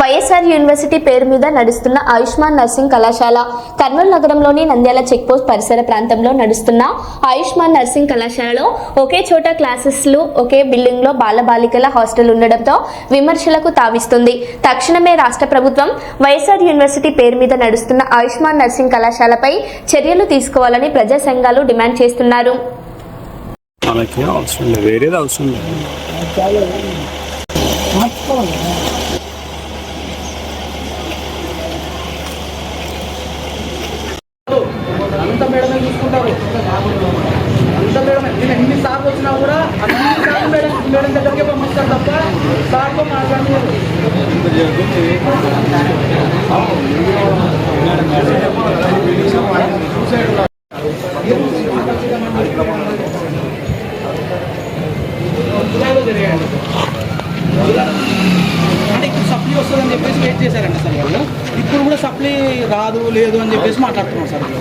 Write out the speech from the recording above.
YSR university పేరు మీద నడుస్తున్న ఆయుష్మాన్ నర్సింగ్ కళాశాల కర్నూలు నగరంలోని నంద్యాల చెక్పోస్ట్ పరిసర ప్రాంతంలో నడుస్తున్న ఆయుష్మాన్ నర్సింగ్ కళాశాలలో ఒకే చోట క్లాసెస్లు ఒకే బిల్డింగ్లో బాలబాలికల హాస్టల్ ఉండడంతో విమర్శలకు తావిస్తుంది. తక్షణమే రాష్ట్ర ప్రభుత్వం వైఎస్ఆర్ యూనివర్సిటీ పేరు మీద నడుస్తున్న ఆయుష్మాన్ నర్సింగ్ కళాశాలపై చర్యలు తీసుకోవాలని ప్రజా సంఘాలు డిమాండ్ చేస్తున్నారు. మనకేం అవసరం లేదు వేరేది అవసరం లేదు. అంత మేడమే చూసుకుంటారు. అంత మేడమే. నేను ఎన్నిసార్లు వచ్చినా కూడా అన్నిసార్లు మేడం మేడం దగ్గరికే పంపిస్తారు తప్ప సార్తో మాట్లాడలేదు. అంటే ఇప్పుడు సప్లీ వస్తుందని చెప్పేసి వెయిట్ చేశారంట సార్ వాళ్ళు. ఇప్పుడు కూడా సప్లీ రాదు లేదు అని చెప్పేసి మాట్లాడుతున్నాం సార్ వాళ్ళు.